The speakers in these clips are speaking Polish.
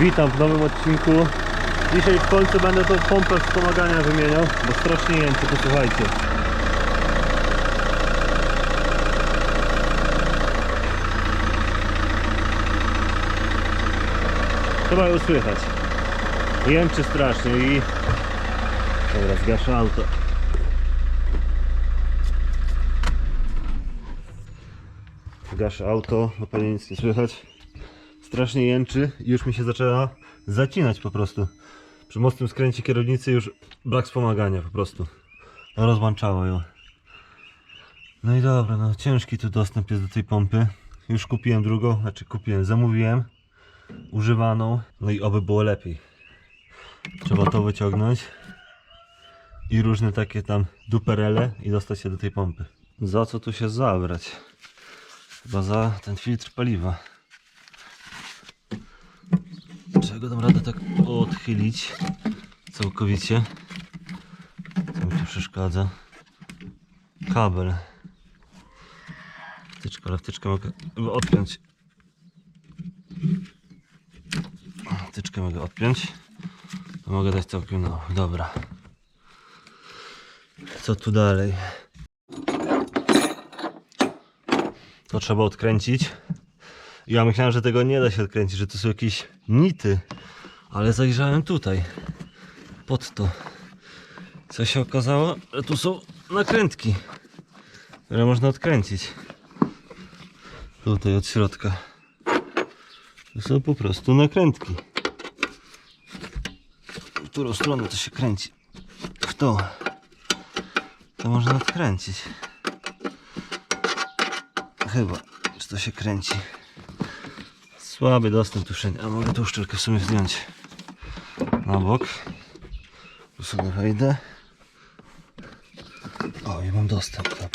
Witam w nowym odcinku. Dzisiaj w końcu będę tą pompę wspomagania wymieniał, bo strasznie jęczy, posłuchajcie. Trzeba ją słychać. Jęczy strasznie i... Dobra, zgaszę auto. Gaszę auto, bo pewnie nic nie słychać. Strasznie jęczy i już mi się zaczęła zacinać po prostu. Przy mocnym skręcie kierownicy już brak wspomagania po prostu. Rozłączało ją. No i dobra, no ciężki tu dostęp jest do tej pompy. Już kupiłem drugą, znaczy kupiłem, zamówiłem używaną. No i oby było lepiej. Trzeba to wyciągnąć i różne takie tam duperele i dostać się do tej pompy. Za co tu się zabrać? Chyba za ten filtr paliwa. Czego dam radę tak odchylić całkowicie? Co mi tu przeszkadza? Kabel. Wtyczka, ale wtyczkę mogę odpiąć. Wtyczkę mogę odpiąć. To mogę dać całkiem no, dobra. Co tu dalej? To trzeba odkręcić. Ja myślałem, że tego nie da się odkręcić, że to są jakieś nity. Ale zajrzałem tutaj. Pod to. Co się okazało? Że tu są nakrętki, które można odkręcić. Tutaj od środka. To są po prostu nakrętki. W którą stronę to się kręci? W tą. To można odkręcić. Chyba, czy to się kręci. Słaby dostęp tu wszędzie. A mogę tą szczelkę w sumie zdjąć na bok. Tu sobie wejdę. O, i mam dostęp. Dobra.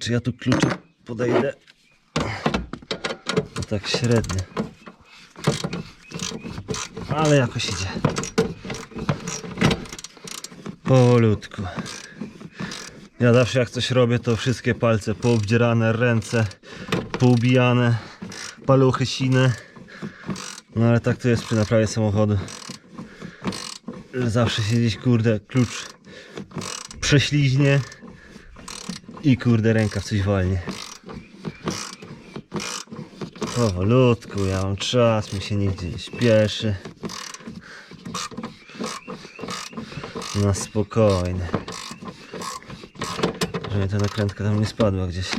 Czy ja tu kluczem podejdę? No tak średnio. Ale jakoś idzie. Powolutku. Ja zawsze jak coś robię, to wszystkie palce poobdzierane, ręce poubijane, paluchy sine. No ale tak to jest przy naprawie samochodu. Zawsze się gdzieś, kurde, klucz prześliźnie i kurde ręka w coś walnie. Powolutku, ja mam czas, mi się nigdzie nie śpieszy. Na spokojnie. Żeby ta nakrętka tam nie spadła gdzieś.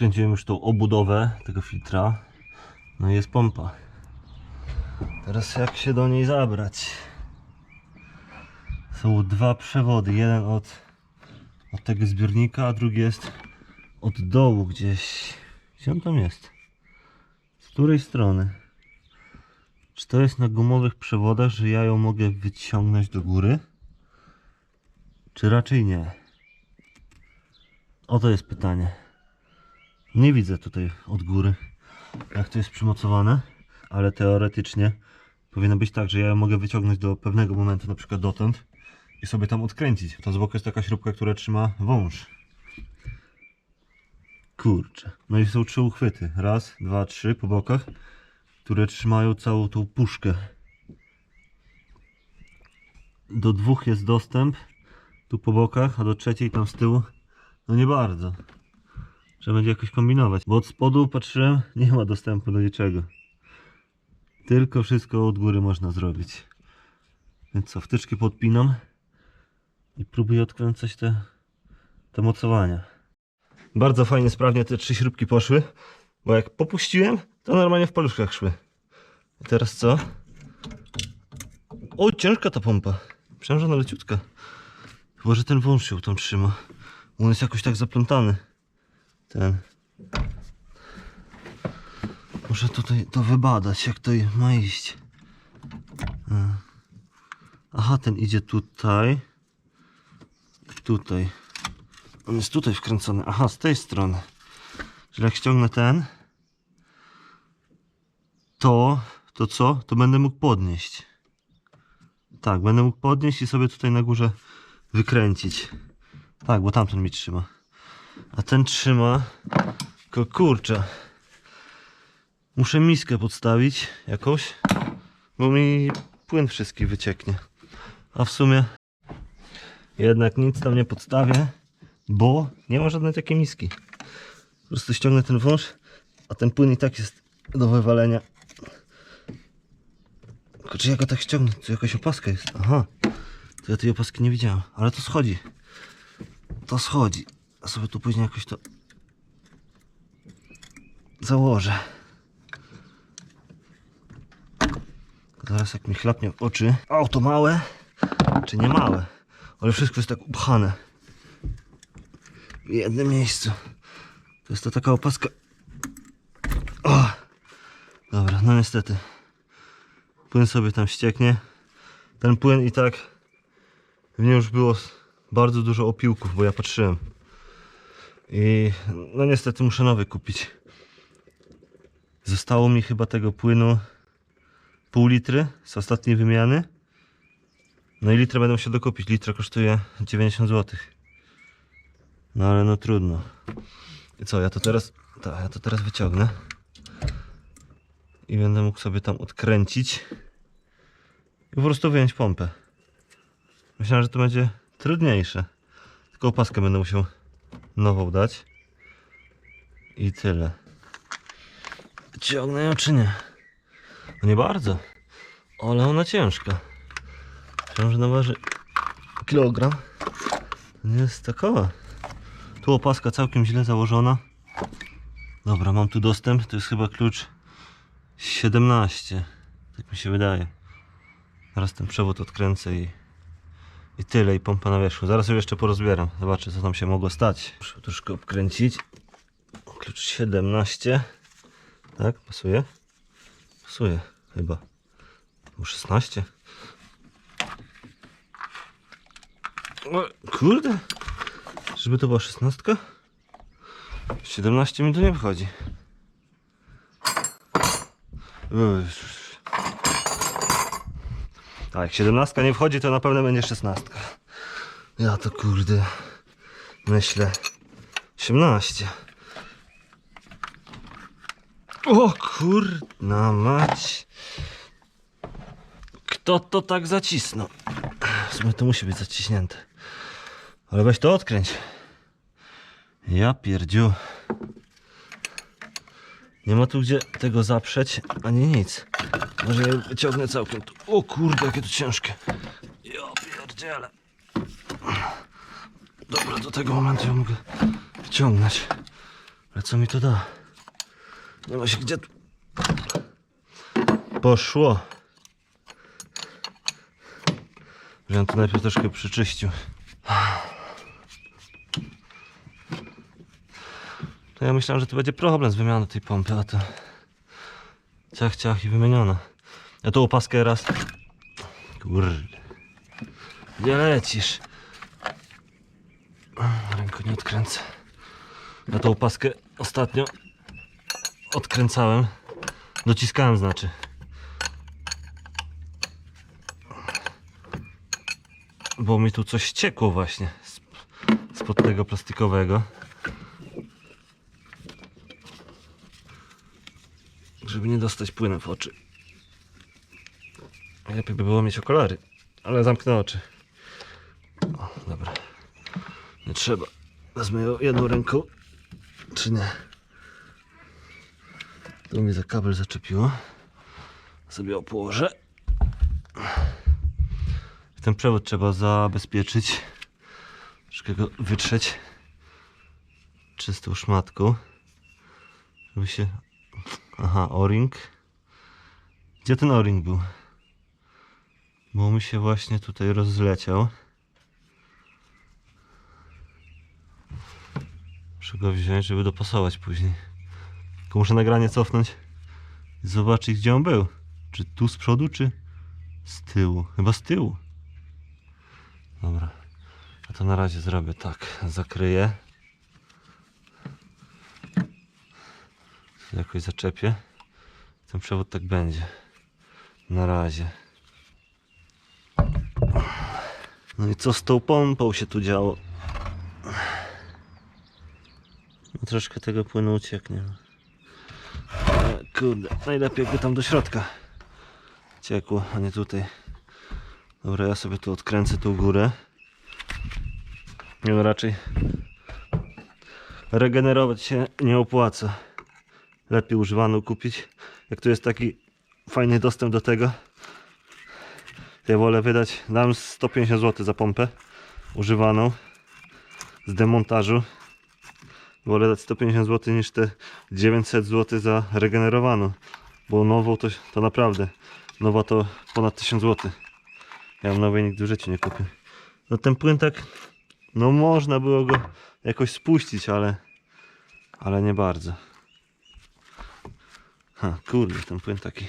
Odkręciłem już tą obudowę tego filtra. No i jest pompa. Teraz jak się do niej zabrać? Są dwa przewody. Jeden od, od tego zbiornika, a drugi jest od dołu gdzieś. Gdzie on tam jest? Z której strony? Czy to jest na gumowych przewodach, że ja ją mogę wyciągnąć do góry? Czy raczej nie? Oto jest pytanie. Nie widzę tutaj od góry, jak to jest przymocowane, ale teoretycznie powinno być tak, że ja mogę wyciągnąć do pewnego momentu, na przykład dotąd i sobie tam odkręcić. Tam z boku jest taka śrubka, która trzyma wąż. Kurczę. No i są trzy uchwyty. Raz, dwa, trzy po bokach, które trzymają całą tą puszkę. Do dwóch jest dostęp, tu po bokach, a do trzeciej tam z tyłu, no nie bardzo. Trzeba będzie jakoś kombinować, bo od spodu patrzyłem, nie ma dostępu do niczego. Tylko wszystko od góry można zrobić. Więc co, wtyczki podpinam i próbuję odkręcać te, te mocowania. Bardzo fajnie, sprawnie te trzy śrubki poszły, bo jak popuściłem, to normalnie w paluszkach szły. I teraz co? O, ciężka ta pompa. Myślałem, że ona leciutka. Chyba, że ten wąż się tam trzyma. On jest jakoś tak zaplątany. Ten. Muszę tutaj to wybadać, jak to ma iść. E. Aha, ten idzie tutaj. Tutaj. On jest tutaj wkręcony. Aha, z tej strony. Czyli jak ściągnę ten, to, to co? To będę mógł podnieść. Tak, będę mógł podnieść i sobie tutaj na górze wykręcić. Tak, bo tamten mi trzyma. A ten trzyma Tylko kurczę. Muszę miskę podstawić jakąś, bo mi płyn wszystki wycieknie. A w sumie jednak nic tam nie podstawię, bo nie ma żadnej takiej miski. Po prostu ściągnę ten wąż, a ten płyn i tak jest do wywalenia. Kurczę, jak go tak ściągnę? Tu jakaś opaska jest. Aha. To ja tej opaski nie widziałem, ale to schodzi. To schodzi. A sobie tu później jakoś to założę. Zaraz jak mi chlapnie w oczy. Auto małe, czy nie małe, ale wszystko jest tak upchane. W jednym miejscu. To jest to taka opaska. O! Dobra, no niestety. Płyn sobie tam ścieknie. Ten płyn i tak w nim już było bardzo dużo opiłków, bo ja patrzyłem. I no niestety muszę nowy kupić. Zostało mi chyba tego płynu pół litry z ostatniej wymiany. No i litrę będę musiał dokupić. Litra kosztuje 90 zł. No ale no trudno. I co, ja to teraz. Tak, ja to teraz wyciągnę. I będę mógł sobie tam odkręcić. I po prostu wyjąć pompę. Myślałem, że to będzie trudniejsze. Tylko opaskę będę musiał nową dać. I tyle. Ciągnę ją czy nie? No nie bardzo. Ale ona ciężka. Myślałem, że ona waży kilogram. Nie jest takowa. Tu opaska całkiem źle założona. Dobra, mam tu dostęp. To jest chyba klucz 17. Tak mi się wydaje. Zaraz ten przewód odkręcę i, i tyle. I pompa na wierzchu. Zaraz ją jeszcze porozbieram. Zobaczę, co tam się mogło stać. Muszę troszkę obkręcić. Klucz 17. Tak, pasuje? Pasuje, chyba. Było 16. O, kurde. Żeby to była 16? 17 mi tu nie wchodzi. Uy. Tak, jak 17 nie wchodzi, to na pewno będzie 16. Ja to kurde. Myślę. 18. O kurna mać. Kto to tak zacisnął? W sumie to musi być zaciśnięte. Ale weź to odkręć. Ja pierdziu. Nie ma tu gdzie tego zaprzeć, ani nic. Może je wyciągnę całkiem tu. O kurde, jakie to ciężkie. Ja pierdziele. Dobra, do tego momentu ja mogę wciągnąć. Ale co mi to da? Nie ma gdzie tu... Poszło. Żebym to najpierw troszkę przyczyścił. To ja myślałem, że to będzie problem z wymianą tej pompy, a to ciach, ciach i wymieniona. Ja tą opaskę raz... Kurde. Gdzie lecisz? Ręko nie odkręcę. Ja tą opaskę ostatnio odkręcałem. Dociskałem znaczy. Bo mi tu coś ciekło właśnie sp- spod tego plastikowego. Żeby nie dostać płynem w oczy. Lepiej by było mieć okulary, ale zamknę oczy. O, dobra. Nie trzeba. Wezmę ją jedną ręką. Czy nie? Tu mi za kabel zaczepiło. Sobie ją położę. Ten przewód trzeba zabezpieczyć. Troszkę go wytrzeć czystą szmatką. Żeby się... Aha, o-ring. Gdzie ten o-ring był? Bo mi się właśnie tutaj rozleciał. Muszę go wziąć, żeby dopasować później. Tylko muszę nagranie cofnąć i zobaczyć, gdzie on był. Czy tu z przodu, czy z tyłu? Chyba z tyłu. Dobra. Ja to na razie zrobię tak. Zakryję. Jakoś zaczepię. Ten przewód tak będzie. Na razie. No i co z tą pompą się tu działo? No troszkę tego płynu ucieknie. Ale kurde, najlepiej jakby tam do środka ciekło, a nie tutaj. Dobra, ja sobie tu odkręcę tą górę. Nie no, raczej regenerować się nie opłaca. Lepiej używaną kupić. Jak tu jest taki fajny dostęp do tego, to ja wolę wydać, dam 150 zł za pompę używaną z demontażu. Wolę dać 150 zł niż te 900 zł za regenerowaną. Bo nową to, to naprawdę, nowa to ponad 1000 zł. Ja bym nowej nigdy w życiu nie kupił. No ten płyn tak, no można było go jakoś spuścić, ale, ale nie bardzo. Ha, kurde, ten płyn taki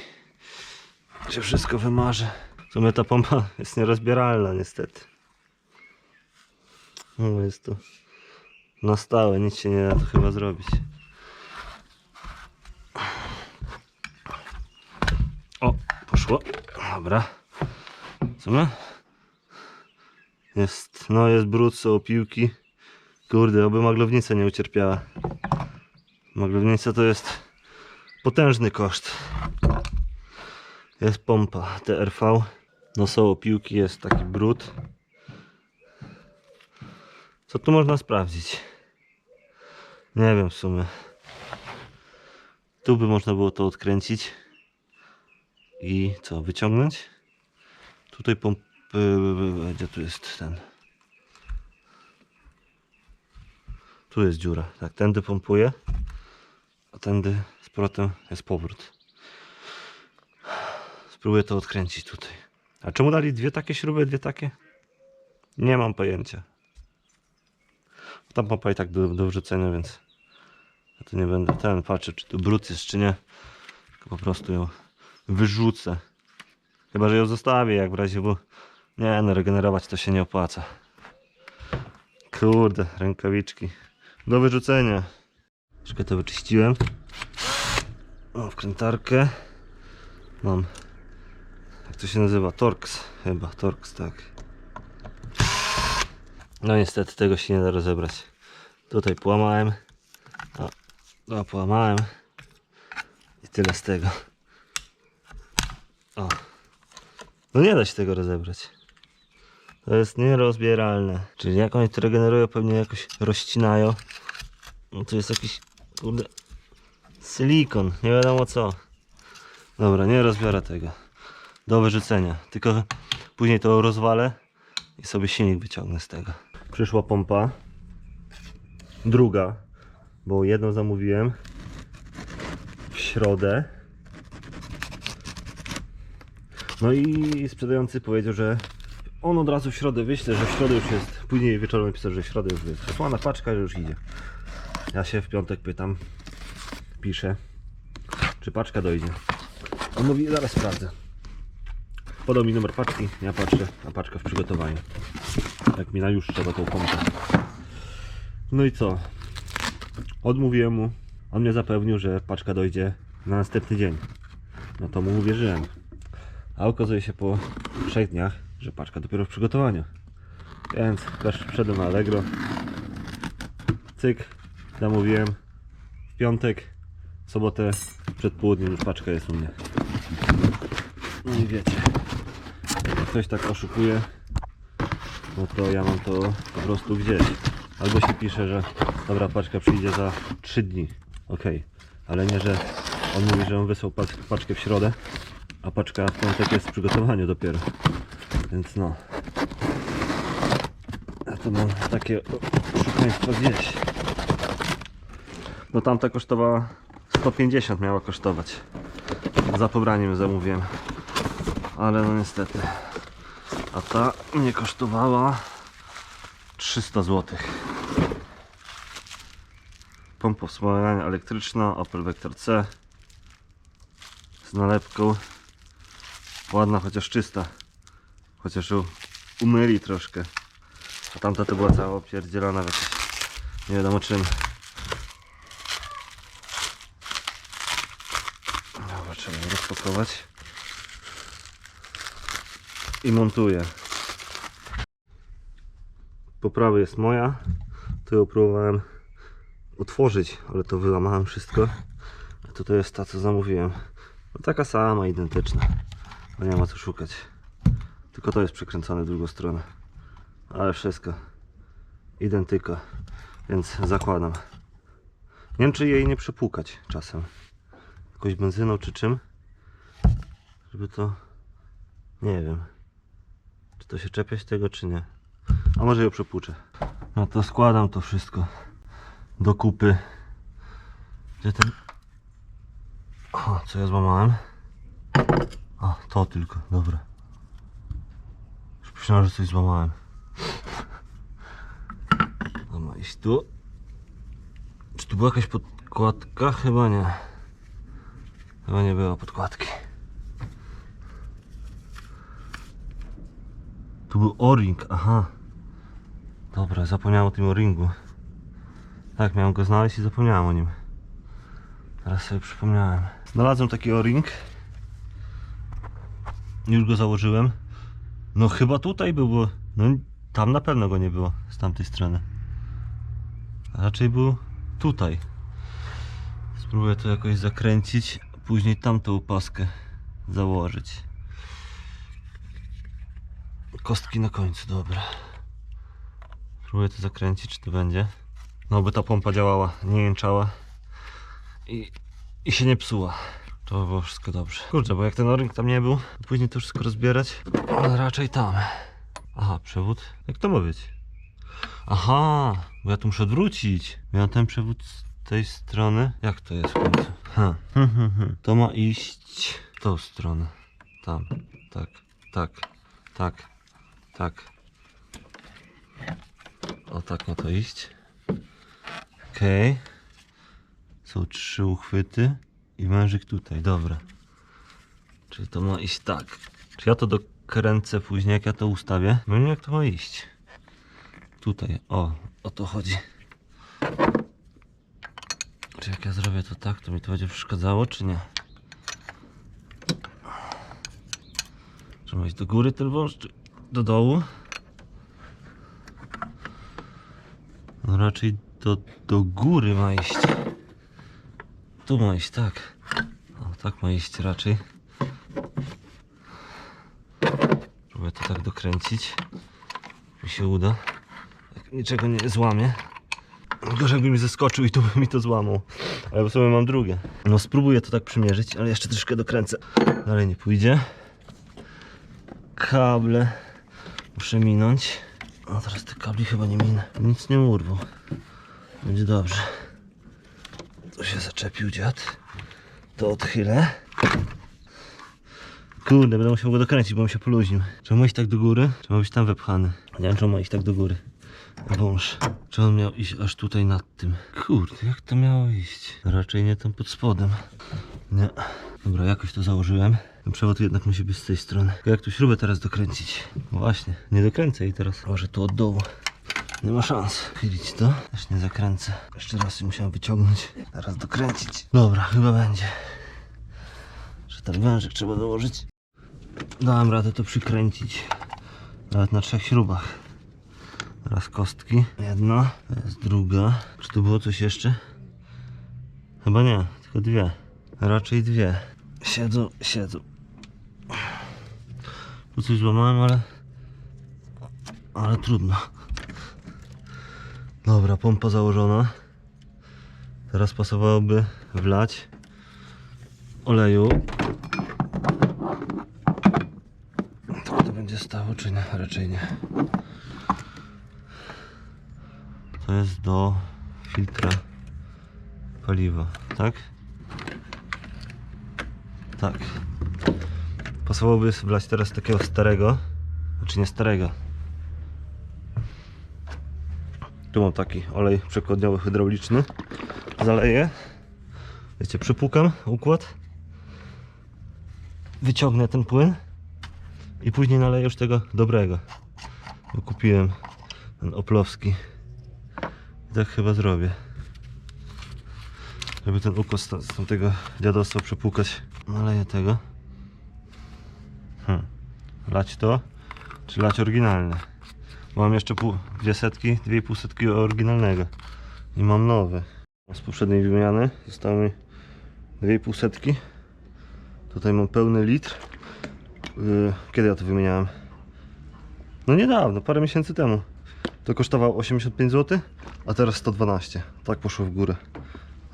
się wszystko wymarzy. W sumie ta pompa jest nierozbieralna niestety. No jest to na stałe, nic się nie da tu chyba zrobić. O, poszło. Dobra. Co ma? Jest, no jest brud, są piłki. Kurde, oby maglownica nie ucierpiała. Maglownica to jest potężny koszt. Jest pompa TRV. No są opiłki, jest taki brud. Co tu można sprawdzić? Nie wiem w sumie. Tu by można było to odkręcić. I co, wyciągnąć? Tutaj pompy... Gdzie tu jest ten? Tu jest dziura. Tak, tędy pompuje. A tędy powrotem jest powrót. Spróbuję to odkręcić tutaj. A czemu dali dwie takie śruby, dwie takie? Nie mam pojęcia. Tam pompa i tak do, do wrzucenia, więc ja tu nie będę ten patrzę, czy tu brud jest, czy nie. Tylko po prostu ją wyrzucę. Chyba, że ją zostawię, jak w razie, bo nie, no regenerować to się nie opłaca. Kurde, rękawiczki. Do wyrzucenia. Troszkę to wyczyściłem. O, wkrętarkę. Mam. Jak to się nazywa? Torx. Chyba, Torx, tak. No niestety tego się nie da rozebrać. Tutaj połamałem. O, no, połamałem. I tyle z tego. O. No nie da się tego rozebrać. To jest nierozbieralne. Czyli jak oni to regenerują, pewnie jakoś rozcinają. No tu jest jakiś, kurde, silikon, nie wiadomo co. Dobra, nie rozbiorę tego. Do wyrzucenia. Tylko później to rozwalę i sobie silnik wyciągnę z tego. Przyszła pompa. Druga, bo jedną zamówiłem w środę. No i sprzedający powiedział, że on od razu w środę wyśle, że w środę już jest. Później wieczorem napisał, że w środę już jest przesłana paczka, że już idzie. Ja się w piątek pytam, piszę, czy paczka dojdzie. On mówi, zaraz sprawdzę. Podał mi numer paczki, ja patrzę, a paczka w przygotowaniu. Jak mi na już trzeba tą pompę. No i co? Odmówiłem mu. On mnie zapewnił, że paczka dojdzie na następny dzień. No to mu uwierzyłem. A okazuje się po trzech dniach, że paczka dopiero w przygotowaniu. Więc też wszedłem na Allegro. Cyk, zamówiłem. W piątek, sobotę przed południem już paczka jest u mnie. No i wiecie, jak ktoś tak oszukuje, no to ja mam to po prostu gdzieś. Albo się pisze, że dobra paczka przyjdzie za 3 dni. Ok, ale nie, że on mówi, że on wysłał pac- paczkę w środę, a paczka w piątek jest w przygotowaniu dopiero. Więc no. Ja to mam takie oszukaństwo gdzieś. No tamta kosztowała 150 miała kosztować. Za pobraniem zamówiłem. Ale no niestety. A ta mnie kosztowała 300 zł. Pompa wspomagania elektryczna Opel Vector C z nalepką. Ładna, chociaż czysta. Chociaż ją umyli troszkę. A tamta to była cała opierdzielona w jakieś nie wiadomo czym. Dobra, trzeba I montuję. Poprawy jest moja. Tu ją próbowałem otworzyć, ale to wyłamałem wszystko. A tutaj jest ta, co zamówiłem. No taka sama, identyczna. No nie ma co szukać. Tylko to jest przekręcone w drugą stronę. Ale wszystko identyka. Więc zakładam. Nie wiem, czy jej nie przepłukać czasem. Jakąś benzyną czy czym. Żeby to... Nie wiem. Czy to się czepiać tego, czy nie. A może ją przepłuczę. No to składam to wszystko do kupy. Gdzie ten... O, co ja złamałem? A, to tylko, dobra. Już że coś złamałem. To ma iść tu. Czy tu była jakaś podkładka? Chyba nie. Chyba nie było podkładki. Tu był o-ring, aha. Dobra, zapomniałem o tym o-ringu. Tak, miałem go znaleźć i zapomniałem o nim. Teraz sobie przypomniałem. Znalazłem taki o-ring. Już go założyłem. No chyba tutaj był, bo no, tam na pewno go nie było z tamtej strony. A raczej był tutaj. Spróbuję to jakoś zakręcić, a później tamtą opaskę założyć. Kostki na końcu, dobra. Spróbuję to zakręcić, czy to będzie. No by ta pompa działała, nie jęczała i, i się nie psuła. To by było wszystko dobrze. Kurczę, bo jak ten o-ring tam nie był, to później to wszystko rozbierać, ale raczej tam. Aha, przewód. Jak to ma być? Aha, bo ja tu muszę odwrócić. Miałem ten przewód z tej strony. Jak to jest w końcu? Ha. To ma iść w tą stronę. Tam. Tak, tak, tak, tak. O, tak ma to iść. Okej. Są trzy uchwyty i wężyk tutaj, dobra. Czyli to ma iść tak. Czy ja to dokręcę później, jak ja to ustawię? No nie, jak to ma iść. Tutaj, o, o to chodzi. Czy jak ja zrobię to tak, to mi to będzie przeszkadzało, czy nie? Czy ma iść do góry ten wąż, czy do dołu? No raczej do, do góry ma iść. Tu ma iść, tak. O, tak ma iść raczej. Próbuję to tak dokręcić. Mi się uda. Jak niczego nie złamię. Gorzej jakby mi zeskoczył i tu by mi to złamał. Ale w sumie mam drugie. No spróbuję to tak przymierzyć, ale jeszcze troszkę dokręcę. Dalej nie pójdzie. Kable muszę minąć. No teraz te kabli chyba nie minę. Nic nie urwał. Będzie dobrze. Tu się zaczepił dziad. To odchylę. Kurde, będę musiał go dokręcić, bo mi się poluźnił. Czy ma iść tak do góry? Czy ma być tam wepchany? Nie wiem, czy on ma iść tak do góry. Wąż. Czy on miał iść aż tutaj nad tym? Kurde, jak to miało iść? Raczej nie tam pod spodem. Nie. Dobra, jakoś to założyłem. Ten przewód jednak musi być z tej strony. Tylko jak tu śrubę teraz dokręcić? Właśnie, nie dokręcę jej teraz. Może tu od dołu. Nie ma szans. Chylić to? Też nie zakręcę. Jeszcze raz musiałem wyciągnąć. Teraz dokręcić. Dobra, chyba będzie. Że ten wężyk trzeba dołożyć. Dałem radę to przykręcić. Nawet na trzech śrubach. Teraz kostki. Jedna, to jest druga. Czy tu było coś jeszcze? Chyba nie, tylko dwie. Raczej dwie. Siedzą, siedzą. Tu coś złamałem, ale... Ale trudno. Dobra, pompa założona. Teraz pasowałoby wlać oleju. Tak to będzie stało, czy nie? Raczej nie. To jest do filtra paliwa, tak? Tak. Pasowałoby wlać teraz takiego starego, znaczy nie starego. Tu mam taki olej przekładniowy hydrauliczny. Zaleję. Wiecie, przypukam układ. Wyciągnę ten płyn i później naleję już tego dobrego. Bo kupiłem ten oplowski. I tak chyba zrobię. Żeby ten układ z ta- z tamtego dziadostwa przepłukać. Naleję tego. Hmm. Lać to, czy lać oryginalne? Mam jeszcze pół, dwie setki, dwie pół setki oryginalnego. I mam nowy. Z poprzedniej wymiany zostały mi 2,5 setki. Tutaj mam pełny litr. Yy, Kiedy ja to wymieniałem? No niedawno, parę miesięcy temu. To kosztowało 85 zł, a teraz 112. Tak poszło w górę.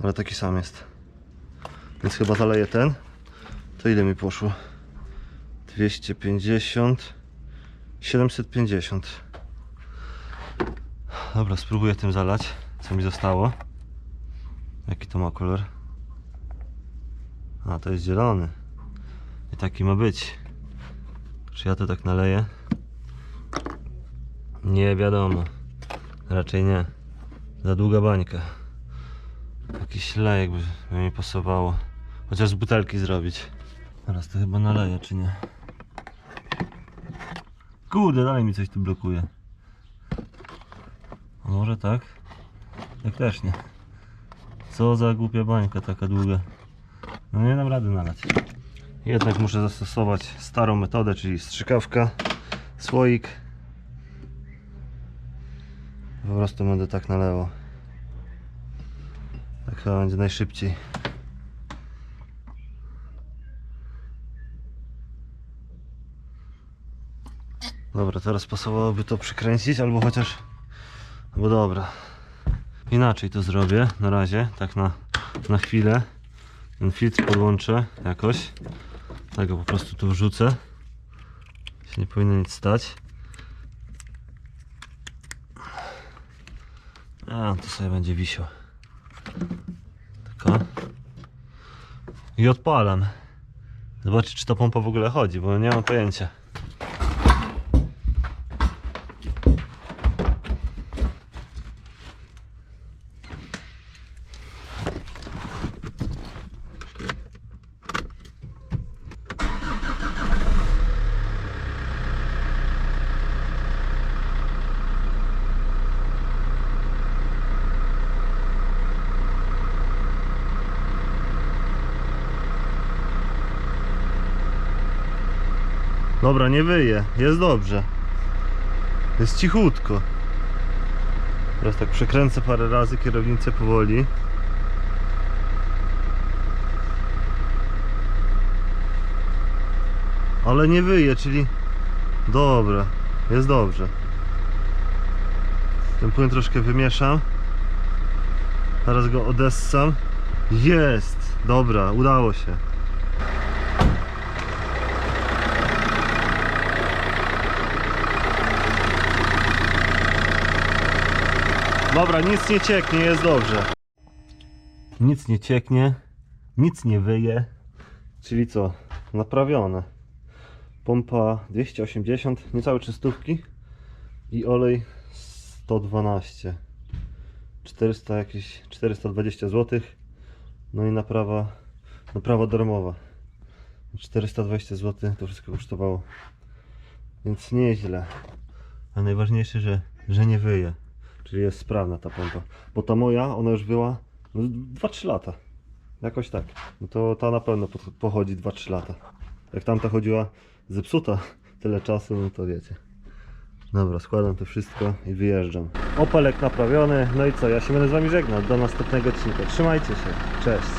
Ale taki sam jest. Więc chyba zaleję ten. To ile mi poszło? 250 750 Dobra, spróbuję tym zalać Co mi zostało. Jaki to ma kolor? A, to jest zielony. I taki ma być. Czy ja to tak naleję? Nie wiadomo. Raczej nie. Za długa bańka. Jakiś lejek by, mi pasowało. Chociaż z butelki zrobić Teraz to chyba naleję, czy nie? Kurde, dalej mi coś tu blokuje. A może tak? Tak też nie. Co za głupia bańka taka długa. No nie dam rady nalać. Jednak muszę zastosować starą metodę, czyli strzykawka, słoik. Po prostu będę tak nalewał. Tak chyba będzie najszybciej. Dobra, teraz pasowałoby to przykręcić, albo chociaż... Albo dobra. Inaczej to zrobię, na razie, tak na, na chwilę. Ten filtr podłączę jakoś. Tak go po prostu tu wrzucę. Się nie powinno nic stać. A, to sobie będzie wisiał. Taka. I odpalam. Zobaczyć, czy ta pompa w ogóle chodzi, bo nie mam pojęcia. Dobra, nie wyje. Jest dobrze. Jest cichutko. Teraz tak przekręcę parę razy kierownicę powoli. Ale nie wyje, czyli... Dobra, jest dobrze. Ten płyn troszkę wymieszam. Teraz go odessam. Jest! Dobra, udało się. Dobra, nic nie cieknie, jest dobrze. Nic nie cieknie, nic nie wyje. Czyli co? Naprawione. Pompa 280, niecałe czystówki i olej 112. 400 jakieś 420 zł. No i naprawa naprawa darmowa. 420 zł to wszystko kosztowało. Więc nieźle. A najważniejsze, że, że nie wyje. Czyli jest sprawna ta pompa. Bo ta moja, ona już była no, 2-3 lata. Jakoś tak. No to ta na pewno po- pochodzi 2-3 lata. Jak tamta chodziła zepsuta tyle czasu, no to wiecie. Dobra, składam to wszystko i wyjeżdżam. Opelek naprawiony. No i co, ja się będę z wami żegnał. Do następnego odcinka. Trzymajcie się. Cześć.